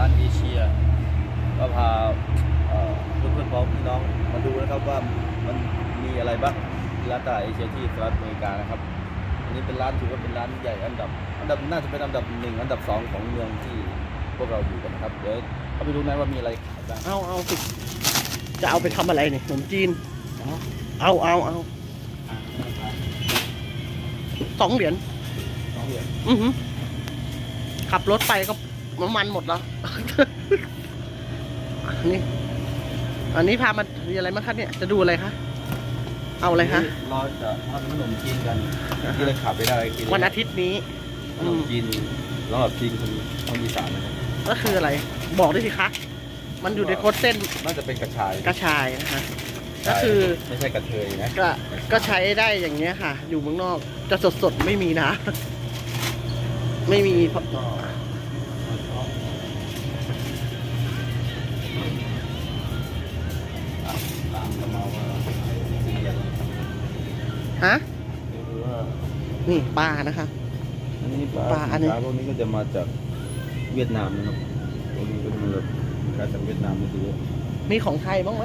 ร้านเอเชียก็พาเอ่อเพื่อนๆพ้องพี่น้องมาดูนะครับว่ามันมีอะไรบ้างที่ร้านตลาดเอเชียที่สหรัฐอเมริกานะครับอันนี้เป็นร้านถือว่าเป็นร้านใหญ่อันดับ อันดับน่าจะเป็นอันดับหนึ่งอันดับสองของเมืองที่พวกเราอยู่กันนะครับเดี๋ยวเราไปดูนะว่ามีอะไรบ้างเอาเอาสิจะเอาไปทำอะไรเนี่ยขนมจีนเอาเอาเอาสองเหรียญสองเหรียญอือหือขับรถไปก็ น้ำมันหมดแล้ว อันนี้ อันนี้พามามีอะไรบ้างคะเนี่ย จะดูอะไรคะ เอาอะไรคะเราจะทำขนมจีนกันที่เราขับไปได้กิวันอาทิตย์นี้ขนมจีนสำหรับจีนคนคนอีสานนะครับก็คืออะไร บอกด้วยสิคะ มันอยู่ในโค้ดเส้น น่าจะเป็นกระชาย กระชายนะคะ ก็คือไม่ใช่กระเทยนะ ก็ก็ใช้ได้อย่างเงี้ยค่ะ อยู่เมืองนอก จะสดสดๆไม่มีนะ ไม่มี ฮะคือว่านี่ปลานะคะ อันนี้ปลาปลาอันนี้สิค้พวกนี้ก็จะมาจากเวียดนามนะครับพวกนี้ก็จะมาแบบการจากเวียดนามนี่คือมีของไทยบ้างไหม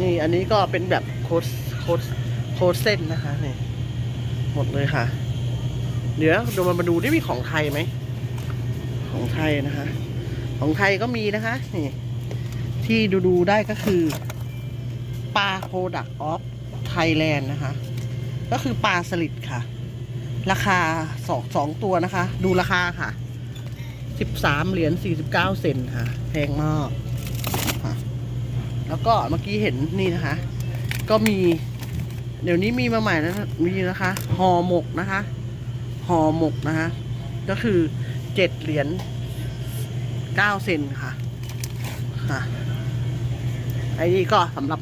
นี่อันนี้ก็เป็นแบบโค้ดโค้ดโค้ดเส้นนะคะนี่หมดเลยค่ะ เดี๋ยวเดี๋ยวมาดูได้มีของไทยไหม ของไทยนะคะ ของไทยก็มีนะคะ นี่ ที่ดูดูๆได้ก็คือปลาโ r ดักออฟไทยแลนด์นะคะ ก็คือปลาสลิดค่ะ ราคาสองสองตัวนะคะ ดูราคาค่ะสิบสามเหรียญสี่สิบเก้าเซนค่ะ แพงมากค่ะ แล้วก็เมื่อกี้เห็นนี่นะคะ ก็มี เดี๋ยวนี้มีมาใหม่แล้วนะมีนะคะห่อหมกนะคะห่อหมกนะคะ ก็คือเจ็ดเหรียญเก้าเซนค่ะค่ะไอ้นี่ก็สำหรับ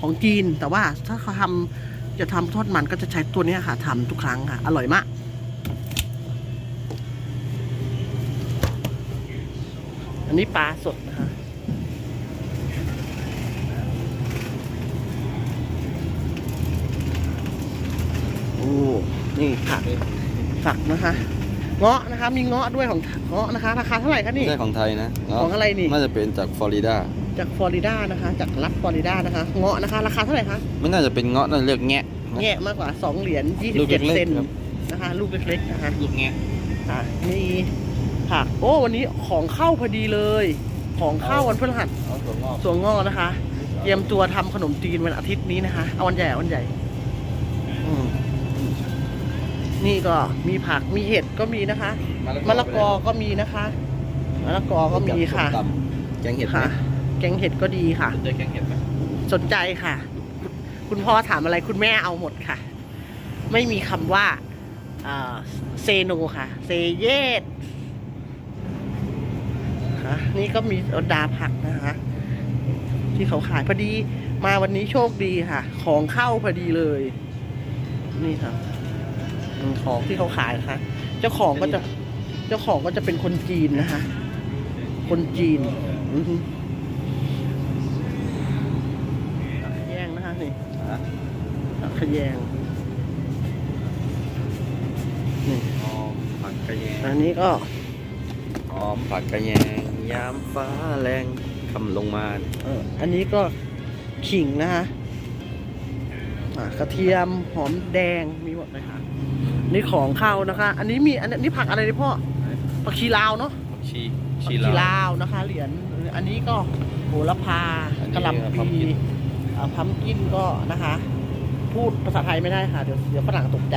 ของจีน แต่ว่าถ้าเขาทำจะทำทอดมันก็จะใช้ตัวเนี้ยค่ะทำทุกครั้งค่ะ อร่อยมากอันนี้ปลาสดนะคะ โอ้ นี่ผักผักนะคะ เงาะนะคะ มีเงาะด้วยของเงาะนะคะ ราคาเท่าไหร่คะนี่ ไม่ใช่ของไทยนะ ของอะไรนี่ น่าจะเป็นจากฟลอริดา จากฟลอริดานะคะ จากรัฐฟลอริดานะคะ เงาะนะคะ ราคาเท่าไหร่คะ ไม่น่าจะเป็นเงาะน่าจะเรียกแงะนะแง่มากกว่า2เหรียญลูกเล็ก27ๆเซนครับนะคะลูกเล็กๆนะคะลูกแงะอะมีผักโอ้วันนี้ของเข้าพอดีเลย ของเข้าวันพฤหัสเอาถั่วงอกสวงงอกนะคะเตรียมตัวทำขนมจีนวันอาทิตย์นี้นะคะ เอาวันใหญ่เอาวันใหญ่อืมนี่ก็มีผักมีเห็ดก็มีนะคะมะละกอก็มีนะคะมะละกอก็มีค่ะส้ตำแกงเห็ดไหมค่ะ แกงเห็ดก็ดีค่ะ สนใจแกงเห็ดไหมสนใจค่ะคุณคุณพ่อถามอะไรคุณแม่เอาหมดค่ะ ไม่มีคำว่าเซโนค่ะ เซเยสค่ะนี่ก็มีอดาผักนะคะ ที่เขาขายพอดีมาวันนี้โชคดีค่ะ ของเข้าพอดีเลย นี่ค่ะอืมของที่เขาขายนะคะ เจ้าของก็จะ เจ้าของก็จะเป็นคนจีนนะคะ คนจีน อือฮึผักขะแยงนะคะนี่ ฮะ ผัก ขะแยงนี่หอมผักกระแยงอันนี้ก็หอมผักกระแยง ยามฟ้าแรงคำลงมาเอออันนี้ก็ขิงนะคะอ่ากระเทียมหอมแดงมีหมดเลยค่ะนี่ของเข้านะคะ อันนี้มีอันนี้ผักอะไรนี่พ่อผักชีลาวเนาะผักชีผัชีกชีลาลาวนะคะ เหรียญอันนี้ก็โหระพาอันนี้กะหล่ำพัมปีกินอ่าพัมกินก็นะคะ พูดภาษาไทยไม่ได้ค่ะ เดี๋ยวเดี๋ยวฝรั่งตกใจ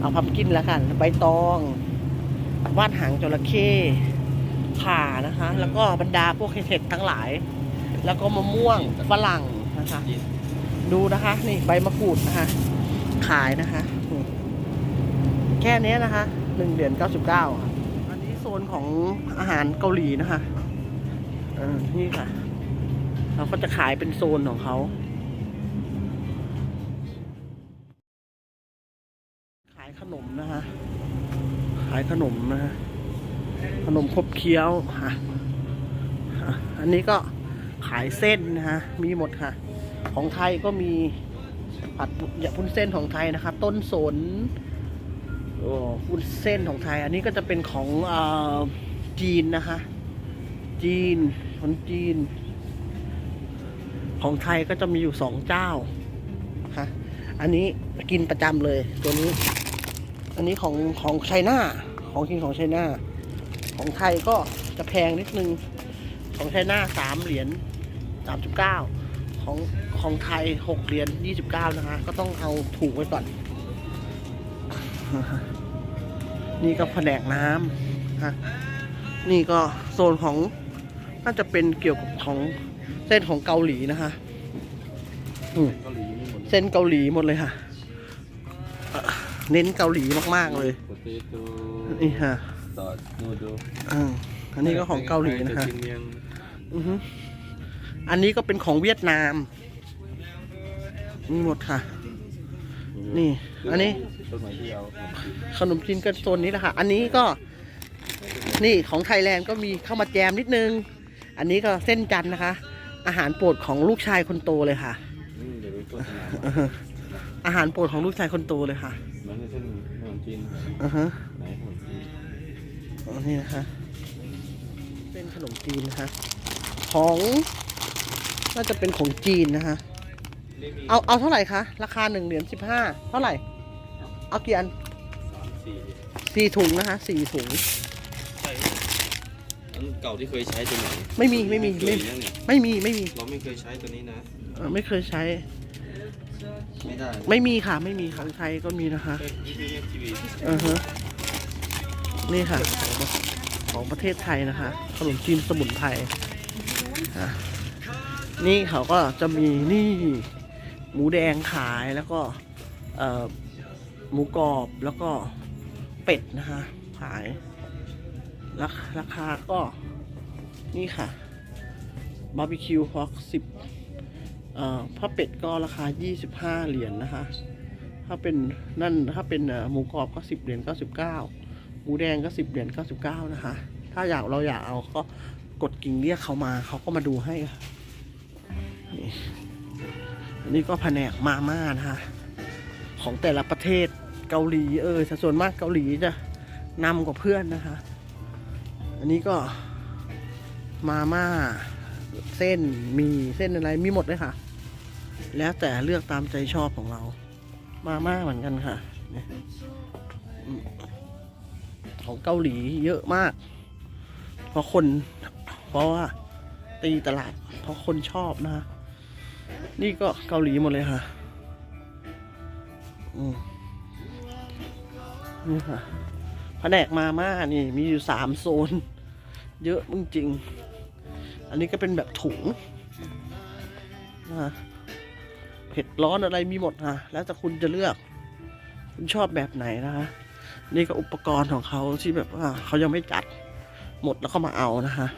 เอาพัมกินแล้วกันใบตองว่านหางจระเข้ข่านะคะ แล้วก็บรรดาพวกเห็ดทั้งหลาย แล้วก็มะม่วงฝรั่งนะคะ ดูนะคะ นี่ใบมะกรูดนะคะ ขายนะคะนี่แค่เนี้ยนะคะหนึ่งเหรียญเก้าสิบเก้าอันนี้โซนของอาหารเกาหลีนะคะเออนี่ค่ะ เราก็จะขายเป็นโซนของเขา ขนมนะคะขายขนมนะฮะ ขนมครบเคี้ยวค่ะอันนี้ก็ขายเส้นนะฮะ มีหมดค่ะ ของไทยก็มีผัดอย่าพุ้นเส้นของไทยนะคะต้นสนโอ้พุ้นเส้นของไทย อันนี้ก็จะเป็นของอ่อจีนนะคะ จีนคนจีน ของไทยก็จะมีอยู่สองเจ้าค่ะอันนี้กินประจำเลยตัวนี้ อันนี้ของของไชน่าของกินของไชน่าของไทยก็จะแพงนิดนึง ของไชน่าสามเหรียญสามสิบเก้าของของไทยหกเหรียญยี่สิบเก้านะคะ ก็ต้องเอาถูกไว้ก่อน นี่ก็แผนกน้ำฮะนี่ก็โซนของน่าจะเป็นเกี่ยวกับของเส้นของเกาหลีนะคะอืมเกาหลีนี่หมดเส้นเกาหลีหมดเลยค่ะเอ่อ เน้นเกาหลีมากๆเลยโปเตโต้นี่ฮะซอสนูโดอ่าอันนี้ก็ของเกาหลีนะคะจเมียงอือฮึอันนี้ก็เป็นของเวียดนาม มีหมดค่ะ นี่ อันนี้ต้นไม้ที่เอาขนมจีนก็โซนนี้แหละค่ะ อันนี้ก็ นี่ของไทยแลนด์ก็มีเข้ามาแจมนิดนึง อันนี้ก็เส้นจันทร์นะคะ อาหารโปรดของลูกชายคนโตเลยค่ะ อืมเดี๋ยวไปโฆษณาอือฮึอาหารโปรดของลูกชายคนโตเลยค่ะ อือฮะไหนขนมจีนอันนี้นะคะ เป็นขนมจีนนะคะ ของ น่าจะเป็นของจีนนะคะ เอา เอาเท่าไหร่คะ ราคาหนึ่งเหรียญสิบห้า เท่าไหร่ เอากี่อันสามสี่สี่ถุงนะคะ สี่ถุง ใช่อันเก่าที่เคยใช้ตัวไหนไม่มี ไม่มีเคไม่ยยังเนี่ยไม่มี ไม่มี เราไม่เคยใช้ตัวนี้นะ เอ่อไม่เคยใช้ ไม่ได้ไม่มีค่ะ ไม่มีของไทยก็มีนะคะเอ้ยทีวีทีวีอือฮะนี่ค่ะ ของประเทศไทยนะคะขนมจีนสมุนไพรอะนี่เขาก็จะมีนี่หมูแดงขายแล้วก็เอ่อหมูกรอบแล้วก็เป็ดนะคะขายราคาราคาก็นี่ค่ะบาร์บีคิวฮอกสิบเอ่อ ผ้าเป็ดก็ราคา 25 เหรียญนะคะ ถ้าเป็นนั่นถ้าเป็นหมูกรอบก็10เหรียญ99หมูแดงก็10เหรียญ99นะคะ ถ้าอยากเราอยากเอาก็กดกิ่งเรียกเขามาเขาก็มาดูให้นี่อันนี้ก็แผนกมาม่านะคะของแต่ละประเทศเกาหลีเออส่วนมากเกาหลีจะนำกว่าเพื่อนนะคะ อันนี้ก็มาม่าเส้นมีเส้นอะไรมีหมดเลยค่ะ แล้วแต่เลือกตามใจชอบของเรา มาม่าเหมือนกันค่ะของเกาหลีเยอะมาก เพราะคน เพราะว่าตีตลาด เพราะคนชอบนะ นี่ก็เกาหลีหมดเลยค่ะนี่ค่ะแผนกมาม่านี่มีอยู่สามโซน เยอะจริงๆอันนี้ก็เป็นแบบถุงนะ ผ็ดร้อนอะไรมีหมดค่ะแล้วแต่คุณจะเลือก คุณชอบแบบไหนนะคะ นี่ก็อุปกรณ์ของเขาที่แบบว่าเขายังไม่จัดหมดแล้วก็มาเอานะคะ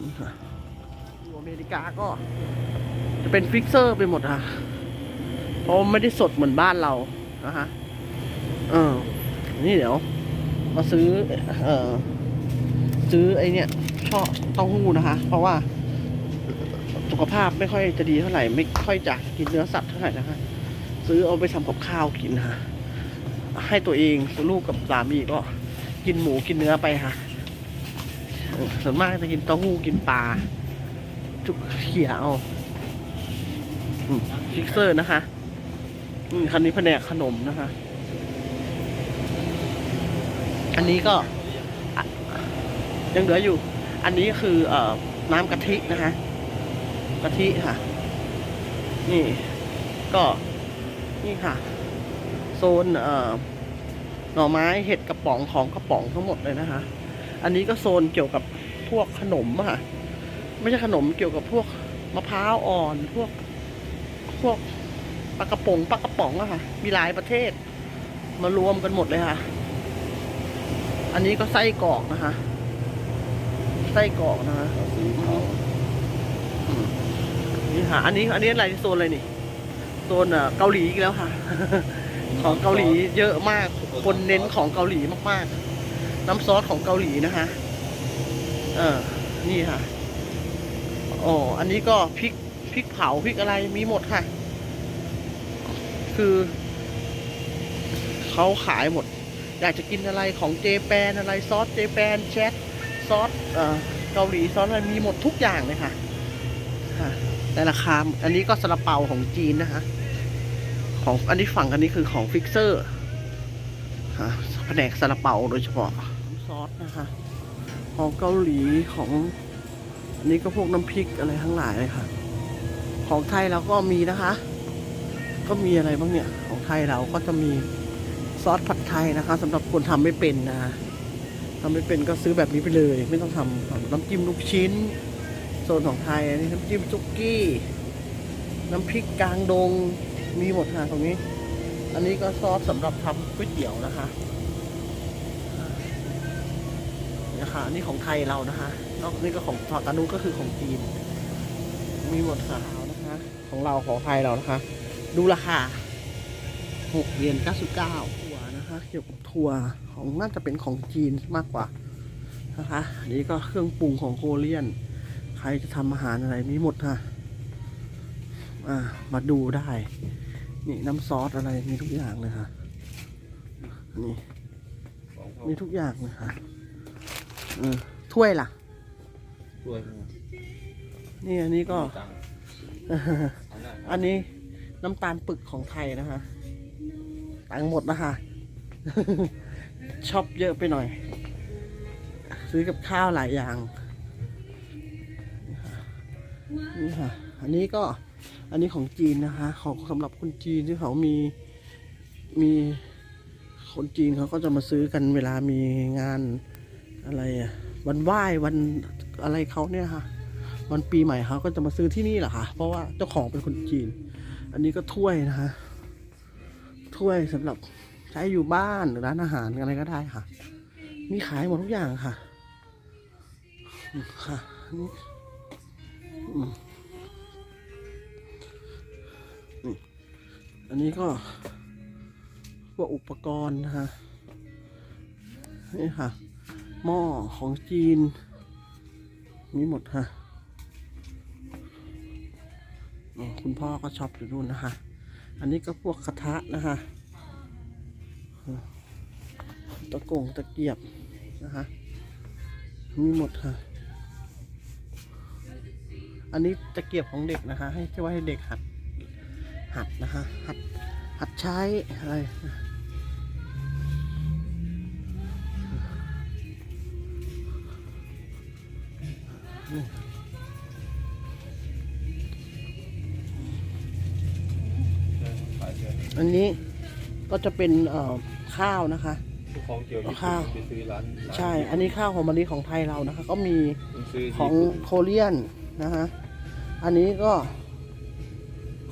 นี่ค่ะอยู่อเมริกาก็จะเป็นฟิกเซอร์ไปหมดค่ะ เพราะไม่ได้สดเหมือนบ้านเรานะคะเออ นี่เดี๋ยว มาซื้อ เออซื้อไอเนี่ยชอบเต้าหู้นะคะ เพราะว่า สุขภาพไม่ค่อยจะดีเท่าไหร่ ไม่ค่อยจะกินเนื้อสัตว์เท่าไหร่นะคะ ซื้อเอาไปทำกับข้าวกินนะคะให้ตัวเองลูกกับสามีก็ กินหมูกินเนื้อไปค่ะส่วนมากจะกินเต้าหู้กินปลาจุกเขี่ยเอาฟิกเซอร์นะคะอืมคันนี้แผนกขนมนะคะ อันนี้ก็ ยังเหลืออยู่ อันนี้คืออน้ำกะทินะคะ กะทิค่ะ นี่ก็นี่ค่ะ โซนหน่อไม้เห็ดกระป๋องของกระป๋องทั้งหมดเลยนะคะ อันนี้ก็โซนเกี่ยวกับพวกขนมค่ะ ไม่ใช่ขนมเกี่ยวกับพวกมะพร้าวอ่อนพวกพวกปลากระป๋องปลากระป๋องอะค่ะ มีหลายประเทศ มารวมกันหมดเลยค่ะ อันนี้ก็ไส้กรอกนะคะ ไส้กรอกนะคะ ค่ะ อันนี้อันนี้อะไรโซนอะไรนี่โซนเกาหลีอีกแล้วค่ะ ของเกาหลีเยอะมากคนเน้นของเกาหลีมากๆ น้ำซอสของเกาหลีนะคะ เออนี่ค่ะอ๋ออันนี้ก็พริกพริกเผาพริกอะไรมีหมดค่ะ คือเขาขายหมด อยากจะกินอะไรของเจแปนอะไรซอสเจแปนแชทซอสเออเกาหลีซอสอะไรมีหมดทุกอย่างเลยค่ะค่ะ แต่ราคาอันนี้ก็ซาลาเปาของจีนนะคะของอันนี้ฝั่งอันนี้คือของฟิกเซอร์ค่ะแผนกซาลาเปาโดยเฉพาะซอสนะคะของเกาหลีของ อันนี้ก็พวกน้ำพริกอะไรทั้งหลายเลยค่ะ ของไทยเราก็มีนะคะ ก็มีอะไรบ้างเนี่ย ของไทยเราก็จะมีซอสผัดไทยนะคะสำหรับคนทำไม่เป็นนะคะทำไม่เป็นก็ซื้อแบบนี้ไปเลย ไม่ต้องทำน้ำจิ้มลูกชิ้น โซนของไทยอันนี้น้ำจิ้มจุกกี้ น้ำพริกกลางดงมีหมดค่ะตรงนี้ อันนี้ก็ซอสสำหรับทำก๋วยเตี๋ยวนะคะนะคะนนี่ของไทยเรานะคะนอกนี่ก็ของฝั่งอันนู้นก็คือของจีน มีหมดค่ะนะคะ ของเราของไทยเรานะคะ ดูราคาหกเหรียญเก้าสิบเก้าถั่วนะคะเกี่ยวกับถั่วของน่าจะเป็นของจีนมากกว่านะคะ อันนี้ก็เครื่องปรุงของโคเรียน ใครจะทำอาหารอะไรมีหมดค่ะอ่ามาดูได้ นี่น้ำซอสอะไรมีทุกอย่างเลยค่ะนี่มีทุกอย่างเลยค่ะเออถ้วยล่ะด้วยนี่อันนี้ก็ตังค์อันนี้น้ำตาลปึกของไทยนะคะตังค์หมดนะคะช็อปเยอะไปหน่อย ซื้อกับข้าวหลายอย่าง นี่ค่ะ อันนี้ก็อันนี้ของจีนนะคะของสำหรับคนจีนที่เขามีมีคนจีนเขาก็จะมาซื้อกันเวลามีงานอะไรอะวันไหว้วันอะไรเขาเนี่ยค่ะ วันปีใหม่เขาก็จะมาซื้อที่นี่แหละค่ะ เพราะว่าเจ้าของเป็นคนจีน อันนี้ก็ถ้วยนะคะถ้วยสำหรับใช้อยู่บ้านหรือร้านอาหารอะไรก็ได้ค่ะ มีขายหมดทุกอย่างค่ะค่ะอัน นี่อันนี้ก็พวกอุปกรณ์นะคะนี่ค่ะ หม้อของจีน มีหมดค่ะคุณพ่อก็ชอบอยู่นู่นนะคะ อันนี้ก็พวกกระทะนะคะตะกงตะเกียบนะคะ มีหมดค่ะ อันนี้ตะเกียบของเด็กนะคะ ให้ช่วยให้เด็กหัด หัดนะคะ หัด หัดใช้อะไรอันนี้ก็จะเป็นเอ่อข้าวนะคะของเกี่ยวญี่ข้าวปุ่นไปซื้อร้านใช่ อันนี้ข้าวหอมมะลิของไทยเรานะคะ ก็มีของโคเรียนนะคะ อันนี้ก็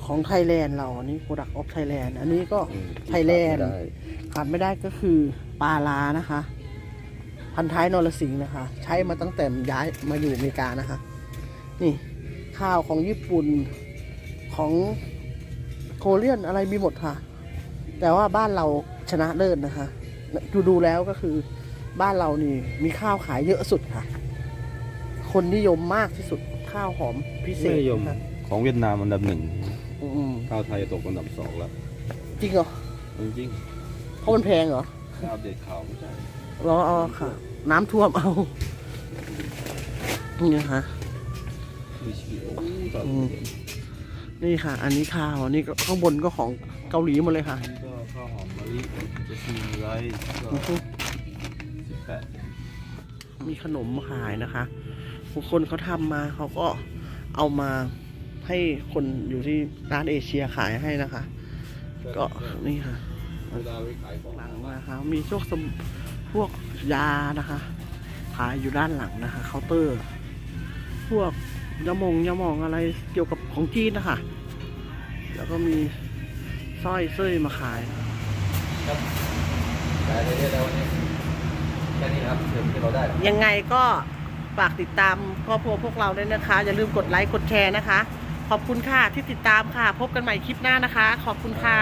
ของไทยแลนด์เราอันนี้โปรดักต์ออฟไทยแลนด์อันนี้ก็อืมไทยแลนด์ได้ขาดไม่ได้ก็คือปลาลานะคะ พันท้ายนรสิงห์นะคะ ใช้มาตั้งแต่ย้ายมาอยู่อเมริกานะคะ นี่ข้าวของญี่ปุ่นของโคเรียนอะไรมีหมดค่ะ แต่ว่าบ้านเราชนะเลิศนะคะ ดูดูแล้วก็คือบ้านเรานี่มีข้าวขายเยอะสุดค่ะ คนนิยมมากที่สุด ข้าวหอมพิเศษไม่นิยมนะคะของเวียดนามอันดับหนึ่งอืมข้าวไทยตกอันดับสองแล้วจริงเหรอจริงเพราะมันแพงเหรอๆข้าวเด็ดข่าวไม่ใช่รอเอาค่ะ น้ำท่วมเอานี่นะคะมีชีวิตโอ้ตอนอืมนี่ค่ะ อันนี้ข้าวอันนี้ก็ข้างบนก็ของเกาหลีหมดเลยค่ะนี้ก็ข้าวหอมมะลิจะสี่ร้อยก็อือฮึสิบแปดมีขนมขายนะคะบาง คนเขาทำมาเขาก็เอามาให้คนอยู่ที่ร้านเอเชียขายให้นะคะ ก็นี่ค่ะเวลาไปขายของหลังนะคะมีพวกสมพวกยานะคะ ขายอยู่ด้านหลังนะคะเคาน์เตอร์ พวกยามงยามองอะไรเกี่ยวกับของจีนนะคะ แล้วก็มีสร้อยเส้ยมาขายครับขายได้แล้ววันนี้แค่นี้ครับเดี๋ยวที่เราได้ ยังไงก็ ฝากติดตามครอบครัวพวกเราด้วยนะคะ อย่าลืมกดไลค์กดแชร์นะคะ ขอบคุณค่ะที่ติดตามค่ะ พบกันใหม่คลิปหน้านะคะ ขอบคุณค่ะ